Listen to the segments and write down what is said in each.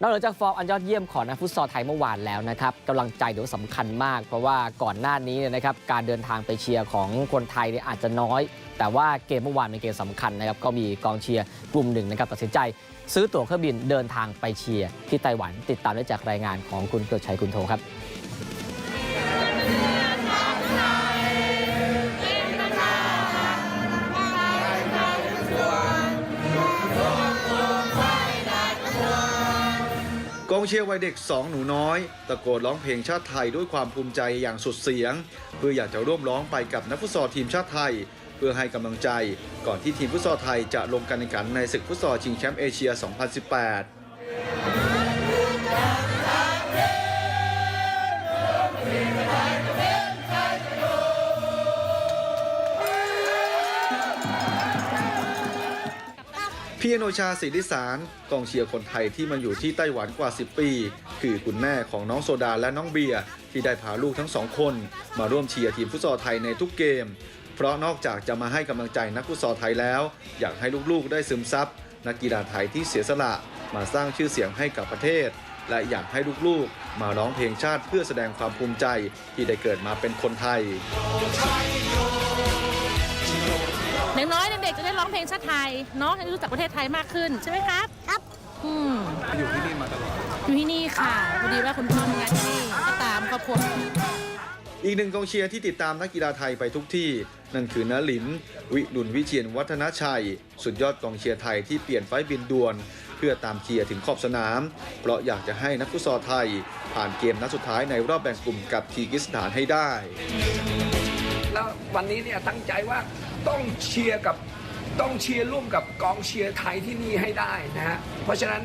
นอกเหนือจากฟอร์มอันยอดเยี่ยมของนักฟุตซอลไทยเมื่อวานแล้วนะครับกำลังใจถือว่าสำคัญมาก เพราะว่าก่อนหน้านี้เนี่ยนะครับการเดินทางไปเชียร์ของคนไทยเนี่ยอาจจะน้อย แต่ว่าเกมเมื่อวานเป็นเกมสำคัญนะครับก็มีกองเชียร์กลุ่มหนึ่งนะครับตัดสินใจ ซื้อตั๋วเครื่องบินเดินทางไปเชียร์ที่ไต้หวันติดตามได้จากรายงานของคุณเกิดชัยคุณโทครับ เชียร์วัยเด็กสองหนูน้อย ตะโกนร้องเพลงชาติไทยด้วยความภูมิใจอย่างสุดเสียง เพื่ออยากจะร่วมร้องไปกับนักฟุตซอลทีมชาติไทย เพื่อให้กำลังใจ ก่อนที่ทีมฟุตซอลไทยจะลงการแข่งขันในศึกฟุตซอลชิงแชมป์เอเชีย 2018 พี่อโนชาศิริสารกองเชียร์คนไทยที่มาอยู่ที่ไต้หวันกว่า 10 ปี คือคุณแม่ของน้องโซดาและน้องเบียร์ที่ได้พาลูกทั้งสองคน มาร่วมเชียร์ทีมฟุตซอลไทยในทุกเกม เพราะนอกจากจะมาให้กำลังใจนักฟุตซอลไทยแล้ว อยากให้ลูกๆได้ซึมซับนักกีฬาไทยที่เสียสละ มาสร้างชื่อเสียงให้กับประเทศ และอยากให้ลูกๆ มาร้องเพลงชาติเพื่อแสดงความภูมิใจที่ได้เกิดมาเป็นคนไทย อย่างน้อยเด็กๆจะได้ร้องเพลงชาติไทยเนาะจะได้รู้จักประเทศไทยมากขึ้นใช่ไหมครับ ครับ อืมอยู่ที่นี่มาตลอดอยู่ที่นี่ค่ะพอดีว่าคุณพ่อทำงานที่นี่ก็ตามครอบครัวอีกหนึ่งกองเชียร์ที่ติดตามนักกีฬาไทยไปทุกที่ นั่นคือนลิน วิรุณวิเชียนวัฒนชัย สุดยอดกองเชียร์ไทยที่เปลี่ยนไฟล์บินด่วน เพื่อตามเชียร์ถึงขอบสนาม เพราะอยากจะให้นักฟุตซอลไทย ผ่านเกมนัดสุดท้ายในรอบแบ่งกลุ่มกับคีร์กิสถานให้ได้ แล้ววันนี้เนี่ยตั้งใจว่าต้องเชียร์กับต้องเชียร์ร่วมกับกองเชียร์ไทยที่นี่ให้ได้นะฮะเพราะฉะนั้น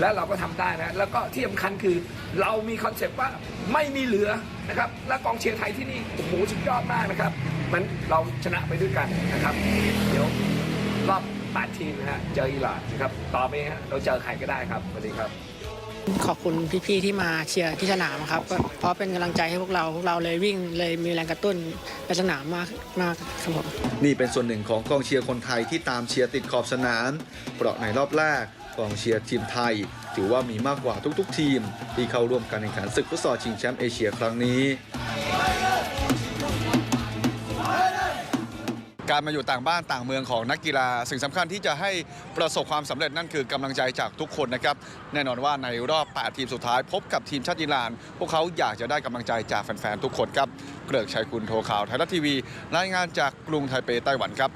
แล้วเราก็ทำได้นะแล้วก็ที่สำคัญคือเรามีคอนเซปต์ว่าไม่มีเหลือนะครับและกองเชียร์ไทยที่นี่โอ้โหสุดยอดมากนะครับมันเราชนะไปด้วยกันนะครับ เดี๋ยวรอบแปดทีมนะฮะเจออิหร่านนะครับต่อไปฮะเราเจอใครก็ได้ครับสวัสดีครับ ขอบคุณพี่ๆที่มาเชียร์ที่สนามครับเพราะเป็นกำลังใจให้พวกเราพวกเราเลยวิ่งเลยมีแรงกระตุ้นไปสนามมากมากครับผมนี่เป็นส่วนหนึ่งของกองเชียร์คนไทยที่ตามเชียร์ติดขอบสนามเพราะในรอบแรกกองเชียร์ทีมไทย ถือว่ามีมากกว่าทุกๆ ทีม ที่เข้าร่วมการแข่งขันศึกฟุตซอลชิงแชมป์เอเชียครั้งนี้ การมาอยู่ต่างบ้านต่างเมืองของนักกีฬา สิ่งสำคัญที่จะให้ประสบความสำเร็จนั่นคือกำลังใจจากทุกคนนะครับแน่นอนว่าในรอบ 8 ทีมสุดท้ายพบกับทีมชาติอิหร่าน พวกเขาอยากจะได้กำลังใจจากแฟนๆทุกคนครับเกริกชัยคุณโทข่าวไทยรัฐทีวี รายงานจากกรุงไทเปไต้หวันครับ